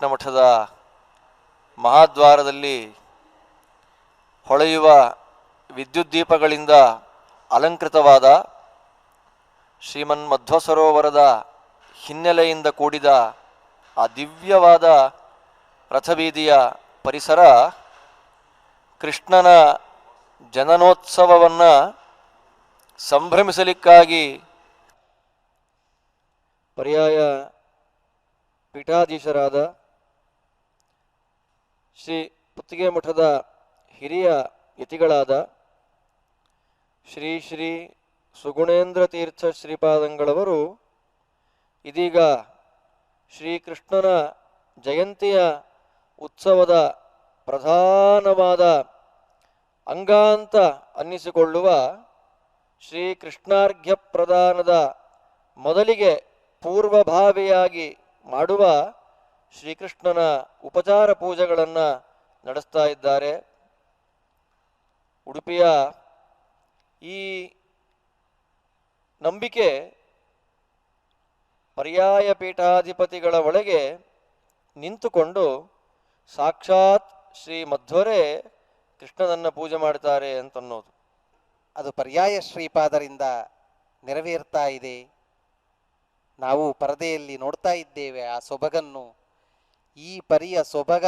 ಮಠದ ಮಹಾದ್ವಾರದಲ್ಲಿ ಹೊಳೆಯುವ ವಿದ್ಯುತ್ ದೀಪಗಳಿಂದ ಅಲಂಕೃತವಾದ ಶ್ರೀಮನ್ ಮಧ್ವ ಸರೋವರದ ಹಿನ್ನೆಲೆಯಿಂದ ಕೂಡಿದ ಆ ದಿವ್ಯವಾದ ರಥಬೀದಿಯ ಪರಿಸರ ಕೃಷ್ಣನ ಜನನೋತ್ಸವವನ್ನು ಸಂಭ್ರಮಿಸಲಿಕ್ಕಾಗಿ ಪರ್ಯಾಯ ಪೀಠಾಧೀಶರಾದ ಶ್ರೀ ಪುತ್ತಿಗೆ ಮಠದ ಹಿರಿಯ ಯತಿಗಳಾದ ಶ್ರೀ ಶ್ರೀ ಸುಗುಣೇಂದ್ರ ತೀರ್ಥ ಶ್ರೀಪಾದಂಗಳವರು, ಇದೀಗ ಶ್ರೀಕೃಷ್ಣನ ಜಯಂತಿಯ ಉತ್ಸವದ ಪ್ರಧಾನವಾದ ಅಂಗಾಂತ ಅನ್ನಿಸಿಕೊಳ್ಳುವ ಶ್ರೀಕೃಷ್ಣಾರ್ಘ್ಯ ಪ್ರದಾನದ ಮೊದಲಿಗೆ ಪೂರ್ವಭಾವಿಯಾಗಿ ಮಾಡುವ ಶ್ರೀಕೃಷ್ಣನ ಉಪಚಾರ ಪೂಜೆಗಳನ್ನು ನಡೆಸ್ತಾ ಇದ್ದಾರೆ. ಉಡುಪಿಯ ಈ ನಂಬಿಕೆ ಪರ್ಯಾಯ ಪೀಠಾಧಿಪತಿಗಳ ಒಳಗೆ ನಿಂತುಕೊಂಡು ಸಾಕ್ಷಾತ್ ಶ್ರೀ ಮಧ್ವರೇ ಕೃಷ್ಣನನ್ನ ಪೂಜೆ ಮಾಡ್ತಾರೆ ಅಂತನ್ನೋದು. ಅದು ಪರ್ಯಾಯ ಶ್ರೀಪಾದರಿಂದ ನೆರವೇರ್ತಾ ಇದೆ. ನಾವು ಪರದೆಯಲ್ಲಿ ನೋಡ್ತಾ ಇದ್ದೇವೆ ಆ ಸೊಬಗನ್ನು. ಈ ಪರಿಯ ಸೊಬಗ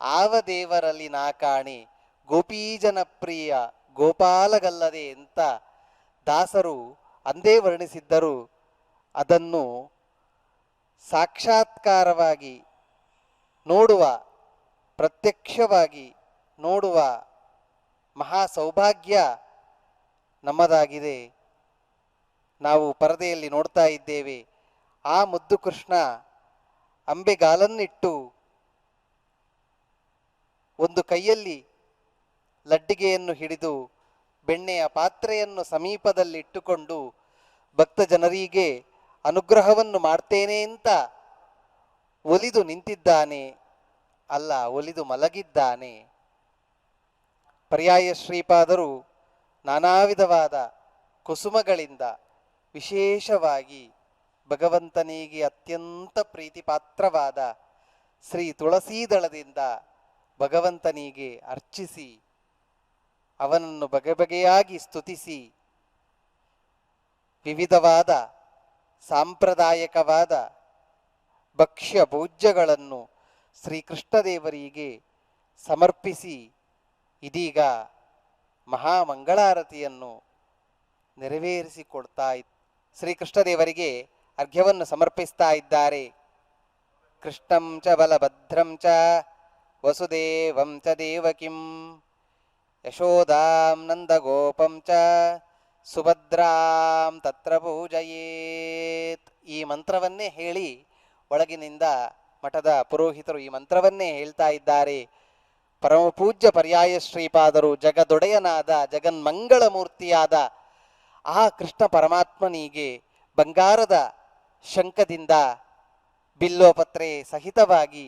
ಆವ ದೇವರಲ್ಲಿ ನಾಕಾಣಿ ಗೋಪೀಜನಪ್ರಿಯ ಗೋಪಾಲಗಲ್ಲದೆ ಅಂತ ದಾಸರು ಅಂದೇ ವರ್ಣಿಸಿದ್ದರು. ಅದನ್ನು ಸಾಕ್ಷಾತ್ಕಾರವಾಗಿ ನೋಡುವ, ಪ್ರತ್ಯಕ್ಷವಾಗಿ ನೋಡುವ ಮಹಾ ಸೌಭಾಗ್ಯ ನಮ್ಮದಾಗಿದೆ. ನಾವು ಪರದೆಯಲ್ಲಿ ನೋಡ್ತಾ ಇದ್ದೇವೆ. ಆ ಮುದ್ದು ಕೃಷ್ಣ ಅಂಬೆಗಾಲನ್ನಿಟ್ಟು ಒಂದು ಕೈಯಲ್ಲಿ ಲಡ್ಡಿಗೆಯನ್ನು ಹಿಡಿದು ಬೆಣ್ಣೆಯ ಪಾತ್ರೆಯನ್ನು ಸಮೀಪದಲ್ಲಿಟ್ಟುಕೊಂಡು ಭಕ್ತ ಜನರಿಗೆ ಅನುಗ್ರಹವನ್ನು ಮಾಡ್ತೇನೆ ಅಂತ ಒಲಿದು ನಿಂತಿದ್ದಾನೆ. ಅಲ್ಲ, ಒಲಿದು ಮಲಗಿದ್ದಾನೆ. ಪರ್ಯಾಯ ಶ್ರೀಪಾದರು ನಾನಾ ವಿಧವಾದ ಕುಸುಮಗಳಿಂದ ವಿಶೇಷವಾಗಿ ಭಗವಂತನಿಗೆ ಅತ್ಯಂತ ಪ್ರೀತಿಪಾತ್ರವಾದ ಶ್ರೀ ತುಳಸೀದಳದಿಂದ ಭಗವಂತನಿಗೆ ಅರ್ಚಿಸಿ, ಅವನನ್ನು ಬಗೆ ಬಗೆಯಾಗಿ ಸ್ತುತಿಸಿ, ವಿವಿಧವಾದ ಸಾಂಪ್ರದಾಯಿಕವಾದ ಭಕ್ಷ್ಯ ಭೋಜ್ಯಗಳನ್ನು ಶ್ರೀಕೃಷ್ಣದೇವರಿಗೆ ಸಮರ್ಪಿಸಿ, ಇದೀಗ ಮಹಾಮಂಗಳಾರತಿಯನ್ನು ನೆರವೇರಿಸಿಕೊಡ್ತಾ ಇತ್ತು ಶ್ರೀಕೃಷ್ಣದೇವರಿಗೆ ಅರ್ಘ್ಯವನ್ನು ಸಮರ್ಪಿಸ್ತಾ ಇದ್ದಾರೆ. ಕೃಷ್ಣಂ ಚ ಬಲಭದ್ರಂ ಚ ವಸುದೇವಂ ಚ ದೇವಕಿಂ. ಯಶೋದಾಂ ನಂದಗೋಪಂ ಚ ಸುಭದ್ರಾಂ ತತ್ರ ಪೂಜಯೇತ್. ಈ ಮಂತ್ರವನ್ನೇ ಹೇಳಿ ಒಳಗಿನಿಂದ ಮಠದ ಪುರೋಹಿತರು ಈ ಮಂತ್ರವನ್ನೇ ಹೇಳ್ತಾ ಇದ್ದಾರೆ. ಪರಮಪೂಜ್ಯ ಪರ್ಯಾಯ ಶ್ರೀಪಾದರು, ಜಗದೊಡೆಯನಾದ ಜಗನ್ಮಂಗಳ ಮೂರ್ತಿಯಾದ ಆ ಕೃಷ್ಣ ಪರಮಾತ್ಮನಿಗೆ ಬಂಗಾರದ ಶಂಖದಿಂದ ಬಿಲ್ಲೋಪತ್ರೆ ಸಹಿತವಾಗಿ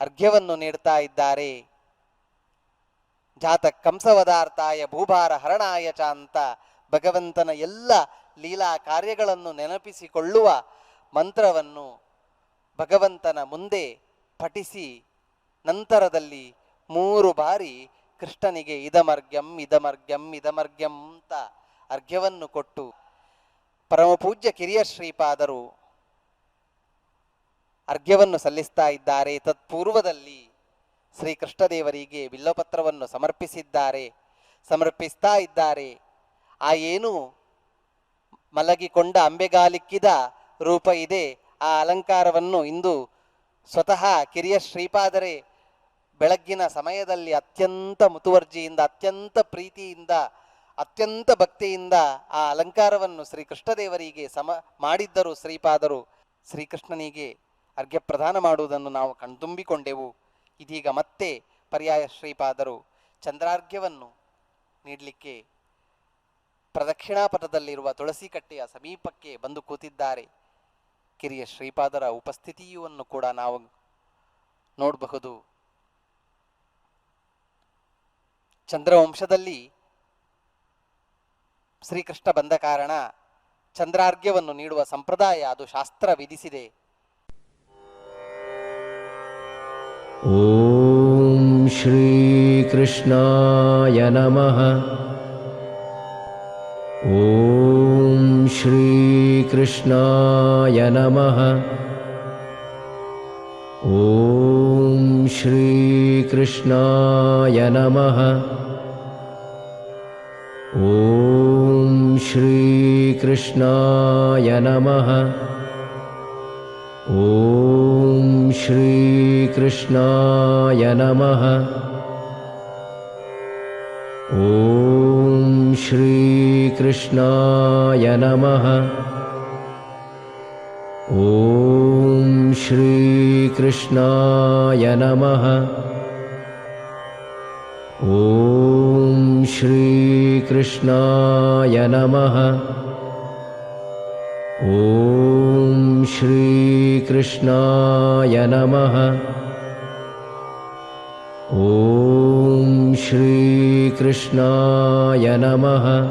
ಅರ್ಘ್ಯವನ್ನು ನೀಡ್ತಾ ಇದ್ದಾರೆ. ಜಾತ ಕಂಸವದಾರ್ಥಾಯ ಭೂಭಾರ ಹರಣಾಯ ಚ ಅಂತ ಭಗವಂತನ ಎಲ್ಲ ಲೀಲಾ ಕಾರ್ಯಗಳನ್ನು ನೆನಪಿಸಿಕೊಳ್ಳುವ ಮಂತ್ರವನ್ನು ಭಗವಂತನ ಮುಂದೆ ಪಠಿಸಿ ನಂತರದಲ್ಲಿ ಮೂರು ಬಾರಿ ಕೃಷ್ಣನಿಗೆ ಇದಮರ್ಗ್ಯಂ ಇದಮರ್ಗ್ಯಂ ಇದಮರ್ಗ್ಯಂ ಅಂತ ಅರ್ಘ್ಯವನ್ನು ಕೊಟ್ಟು ಪರಮಪೂಜ್ಯ ಕಿರಿಯ ಶ್ರೀಪಾದರು ಅರ್ಘ್ಯವನ್ನು ಸಲ್ಲಿಸ್ತಾ ಇದ್ದಾರೆ. ತತ್ಪೂರ್ವದಲ್ಲಿ ಶ್ರೀಕೃಷ್ಣದೇವರಿಗೆ ಬಿಲ್ಲಪತ್ರವನ್ನು ಸಮರ್ಪಿಸಿದ್ದಾರೆ. ಸಮರ್ಪಿಸ್ತಾ ಇದ್ದಾರೆ. ಆ ಏನು ಮಲಗಿಕೊಂಡ ಅಂಬೆಗಾಲಿಕ್ಕಿದ ರೂಪ ಇದೆ. ಆ ಅಲಂಕಾರವನ್ನು ಇಂದು ಸ್ವತಃ ಕಿರಿಯ ಶ್ರೀಪಾದರೆ ಬೆಳಗ್ಗಿನ ಸಮಯದಲ್ಲಿ ಅತ್ಯಂತ ಮುತುವರ್ಜಿಯಿಂದ, ಅತ್ಯಂತ ಪ್ರೀತಿಯಿಂದ ಅತ್ಯಂತ ಭಕ್ತಿಯಿಂದ ಆ ಅಲಂಕಾರವನ್ನು ಶ್ರೀಕೃಷ್ಣದೇವರಿಗೆ ಸಮ ಮಾಡಿದ್ದರು ಶ್ರೀಪಾದರು. ಶ್ರೀಕೃಷ್ಣನಿಗೆ ಅರ್ಘ್ಯ ಪ್ರದಾನ ಮಾಡುವುದನ್ನು ನಾವು ಕಣ್ತುಂಬಿಕೊಂಡೆವು. ಇದೀಗ ಮತ್ತೆ ಪರ್ಯಾಯ ಶ್ರೀಪಾದರು ಚಂದ್ರಾರ್ಘ್ಯವನ್ನು ನೀಡಲಿಕ್ಕೆ ಪ್ರದಕ್ಷಿಣಾಪಥದಲ್ಲಿರುವ ತುಳಸಿ ಕಟ್ಟೆಯ ಸಮೀಪಕ್ಕೆ ಬಂದು ಕೂತಿದ್ದಾರೆ. ಕಿರಿಯ ಶ್ರೀಪಾದರ ಉಪಸ್ಥಿತಿಯನ್ನು ಕೂಡ ನಾವು ನೋಡಬಹುದು. ಚಂದ್ರವಂಶದಲ್ಲಿ ಶ್ರೀಕೃಷ್ಣ ಬಂದ ಕಾರಣ ಚಂದ್ರಾರ್ಘ್ಯವನ್ನು ನೀಡುವ ಸಂಪ್ರದಾಯ ಅದು ಶಾಸ್ತ್ರ ವಿಧಿಸಿದೆ. ಓಂ ಶ್ರೀ ಕೃಷ್ಣಾಯ ನಮಃ. ಓಂ ಶ್ರೀ ಕೃಷ್ಣಾಯ ನಮಃ. ಓಂ ಶ್ರೀ ಕೃಷ್ಣಾಯ ನಮಃ. ಓಂ श्रीकृष्णाय नमः। ॐ श्रीकृष्णाय नमः। ॐ श्रीकृष्णाय नमः। ॐ श्रीकृष्णाय नमः। ॐ श्रीकृष्णाय नमः। ॐ श्रीकृष्णाय नमः। ॐ श्रीकृष्णाय नमः